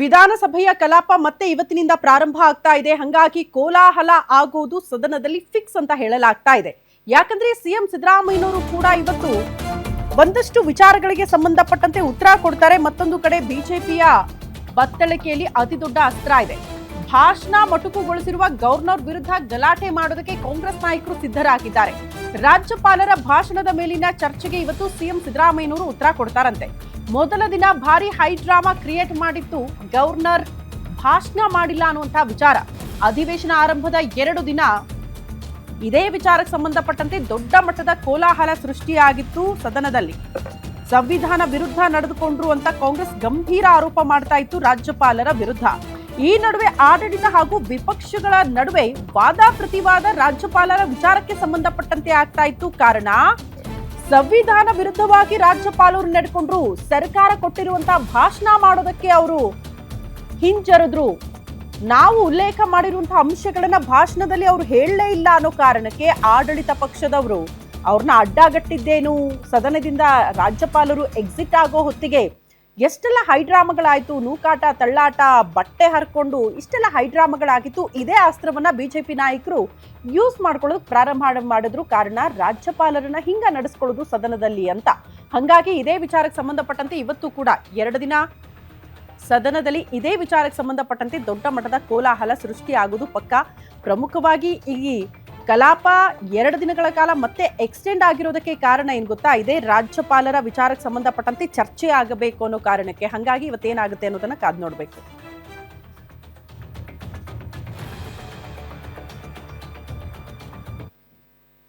ವಿಧಾನಸಭೆಯ ಕಲಾಪ ಮತ್ತೆ ಇವತ್ತಿನಿಂದ ಪ್ರಾರಂಭ ಆಗ್ತಾ ಇದೆ. ಹಂಗಾಗಿ ಕೋಲಾಹಲ ಆಗೋದು ಸದನದಲ್ಲಿ ಫಿಕ್ಸ್ ಅಂತ ಹೇಳಲಾಗ್ತಾ ಇದೆ. ಯಾಕಂದ್ರೆ ಸಿಎಂ ಸಿದ್ದರಾಮಯ್ಯನವರು ಕೂಡ ಇವತ್ತು ಒಂದಷ್ಟು ವಿಚಾರಗಳಿಗೆ ಸಂಬಂಧಪಟ್ಟಂತೆ ಉತ್ತರ ಕೊಡ್ತಾರೆ. ಮತ್ತೊಂದು ಕಡೆ ಬಿಜೆಪಿಯ ಬತ್ತಳಿಕೆಯಲ್ಲಿ ಅತಿ ದೊಡ್ಡ ಅಸ್ತ್ರ ಇದೆ. ಭಾಷಣ ಮೊಟಕುಗೊಳಿಸಿರುವ ಗವರ್ನರ್ ವಿರುದ್ಧ ಗಲಾಟೆ ಮಾಡೋದಕ್ಕೆ ಕಾಂಗ್ರೆಸ್ ನಾಯಕರು ಸಿದ್ಧರಾಗಿದ್ದಾರೆ. ರಾಜ್ಯಪಾಲರ ಭಾಷಣದ ಮೇಲಿನ ಚರ್ಚೆಗೆ ಇವತ್ತು ಸಿಎಂ ಸಿದ್ದರಾಮಯ್ಯನವರು ಉತ್ತರ ಕೊಡ್ತಾರಂತೆ. ಮೊದಲ ದಿನ ಭಾರಿ ಹೈ ಡ್ರಾಮಾ ಕ್ರಿಯೇಟ್ ಮಾಡಿತ್ತು ಗವರ್ನರ್. ಭಾಷಣ ಮಾಡಿಲ್ಲ ಅನ್ನುವಂತಹ ವಿಚಾರ. ಅಧಿವೇಶನ ಆರಂಭದ ಎರಡು ದಿನ ಇದೇ ವಿಚಾರಕ್ಕೆ ಸಂಬಂಧಪಟ್ಟಂತೆ ದೊಡ್ಡ ಮಟ್ಟದ ಕೋಲಾಹಲ ಸೃಷ್ಟಿಯಾಗಿತ್ತು ಸದನದಲ್ಲಿ. ಸಂವಿಧಾನ ವಿರುದ್ಧ ನಡೆದುಕೊಂಡ್ರು ಅಂತ ಕಾಂಗ್ರೆಸ್ ಗಂಭೀರ ಆರೋಪ ಮಾಡ್ತಾ ಇತ್ತು ರಾಜ್ಯಪಾಲರ ವಿರುದ್ಧ. ಈ ನಡುವೆ ಆಡಳಿತ ಹಾಗೂ ವಿಪಕ್ಷಗಳ ನಡುವೆ ವಾದ ಪ್ರತಿವಾದ ರಾಜ್ಯಪಾಲರ ವಿಚಾರಕ್ಕೆ ಸಂಬಂಧಪಟ್ಟಂತೆ ಆಗ್ತಾ ಇತ್ತು ಕಾರಣ ಸಂವಿಧಾನ ವಿರುದ್ಧವಾಗಿ ರಾಜ್ಯಪಾಲರು ನಡ್ಕೊಂಡ್ರು, ಸರ್ಕಾರ ಕೊಟ್ಟಿರುವಂತ ಭಾಷಣ ಮಾಡೋದಕ್ಕೆ ಅವರು ಹಿಂಜರಿದ್ರು. ನಾವು ಉಲ್ಲೇಖ ಮಾಡಿರುವಂತಹ ಅಂಶಗಳನ್ನ ಭಾಷಣದಲ್ಲಿ ಅವರು ಹೇಳಲೇ ಇಲ್ಲ ಅನ್ನೋ ಕಾರಣಕ್ಕೆ ಆಡಳಿತ ಪಕ್ಷದವರು ಅವ್ರನ್ನ ಅಡ್ಡಗಟ್ಟಿದ್ದೇನು? ಸದನದಿಂದ ರಾಜ್ಯಪಾಲರು ಎಕ್ಸಿಟ್ ಆಗೋ ಹೊತ್ತಿಗೆ ಎಷ್ಟೆಲ್ಲ ಹೈಡ್ರಾಮಗಳಾಯಿತು, ನೂಕಾಟ, ತಳ್ಳಾಟ, ಬಟ್ಟೆ ಹರ್ಕೊಂಡು ಇಷ್ಟೆಲ್ಲ ಹೈಡ್ರಾಮಗಳಾಗಿತ್ತು, ಇದೇ ಅಸ್ತ್ರವನ್ನ ಬಿಜೆಪಿ ನಾಯಕರು ಯೂಸ್ ಮಾಡ್ಕೊಳ್ಳೋದು ಪ್ರಾರಂಭ ಮಾಡ್- ಮಾಡಿದ್ರು ಕಾರಣ ರಾಜ್ಯಪಾಲರನ್ನ ಹಿಂಗ ನಡೆಸ್ಕೊಳ್ಳೋದು ಸದನದಲ್ಲಿ ಅಂತ. ಹಂಗಾಗಿ ಇದೇ ವಿಚಾರಕ್ಕೆ ಸಂಬಂಧಪಟ್ಟಂತೆ ಇವತ್ತು ಕೂಡ ಎರಡು ದಿನ ಸದನದಲ್ಲಿ ಇದೇ ವಿಚಾರಕ್ಕೆ ಸಂಬಂಧಪಟ್ಟಂತೆ ದೊಡ್ಡ ಮಟ್ಟದ ಕೋಲಾಹಲ ಸೃಷ್ಟಿಯಾಗುವುದು ಪಕ್ಕ. ಪ್ರಮುಖವಾಗಿ ಈ ಕಲಾಪ ಎರಡು ದಿನಗಳ ಕಾಲ ಮತ್ತೆ ಎಕ್ಸ್ಟೆಂಡ್ ಆಗಿರೋದಕ್ಕೆ ಕಾರಣ ಏನು ಗೊತ್ತಾ? ಇದೆ ರಾಜ್ಯಪಾಲರ ವಿಚಾರಕ್ಕೆ ಸಂಬಂಧಪಟ್ಟಂತೆ ಚರ್ಚೆ ಆಗಬೇಕು ಅನ್ನೋ ಕಾರಣಕ್ಕೆ. ಹಂಗಾಗಿ ಇವತ್ತೇನಾಗುತ್ತೆ ಅನ್ನೋದನ್ನ ಕಾದ್ ನೋಡ್ಬೇಕು.